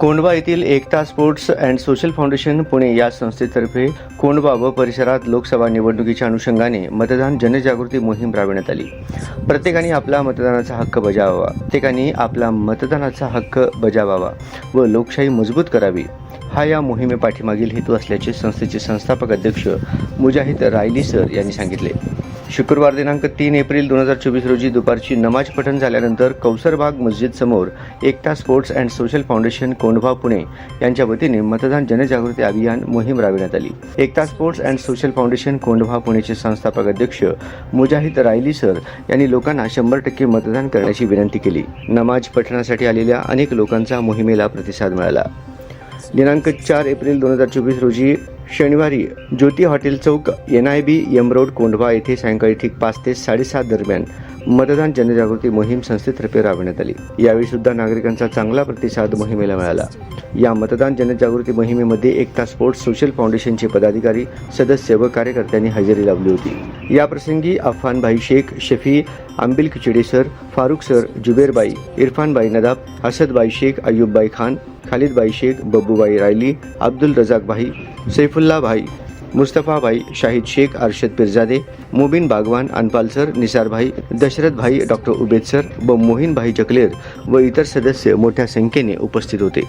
कोंडवा येथील Ekta sports and social foundation Pune या संस्थेतर्फे कोंडवा व परिसरात लोकसभा निवडणुकीच्या अनुषंगाने मतदान जनजागृती मोहीम राबविण्यात आली. प्रत्येकाने आपला मतदानाचा हक्क बजावावा. प्रत्येकाने आपला मतदानाचा हक्क बजावावा व लोकशाही मजबूत करावी. हा या मोहिमे पाठीमागील हेतू असल्याचे संस्थेचे संस्थापक अध्यक्ष मुजाहिद रायली सर यांनी सांगितले. शुक्रवार दिनांक तीन एप्रिल दोन हजार चोवीस रोजी दुपारची नमाज पठण झाल्यानंतर कौसरबाग मस्जिद समोर Ekta sports and social foundation Kondhwa Pune यांच्या वतीने मतदान जनजागृती अभियान मोहीम राबविण्यात आली. Ekta sports and social foundation Kondhwa पुणेचे संस्थापक अध्यक्ष मुजाहिद रायली सर यांनी लोकांना शंभर टक्के मतदान करण्याची विनंती केली. नमाज पठणासाठी आलेल्या अनेक लोकांचा मोहिमेला प्रतिसाद मिळाला. दिनांक चार एप्रिल दोन हजार चोवीस रोजी शनिवारी Jyoti hotel Chowk N I B M road Kondhwa येथे सायंकाळी ठीक पाच ते साडेसात दरम्यान मतदान जनजागृती मोहीम संस्थेतर्फे राबविण्यात आली. यावेळी सुद्धा नागरिकांचा चांगला प्रतिसाद मोहिमेला मिळाला. या मतदान जनजागृती मोहिमेमध्ये एकता स्पोर्ट्स सोशल फाउंडेशनचे पदाधिकारी सदस्य व कार्यकर्त्यांनी हजेरी लावली होती. या प्रसंगी Afanbhai Shaikh Shafi Ambil Khichde sir Farukh sir Juberbhai Irfanbhai Nadab Asadbhai Shaikh Ayyubbhai Khan Khalidbhai Shaikh Babbubhai Rayli Abdul Razakbhai Saifulla bhai Mustafa bhai Shahid Shaikh Arshad Pirjade Mubin Bagwan Anpal sir Nisar bhai Dashrath bhai doctor Ubed sir व मोहीन भाई चकलेर व इतर सदस्य मोठ्या संख्येने उपस्थित होते.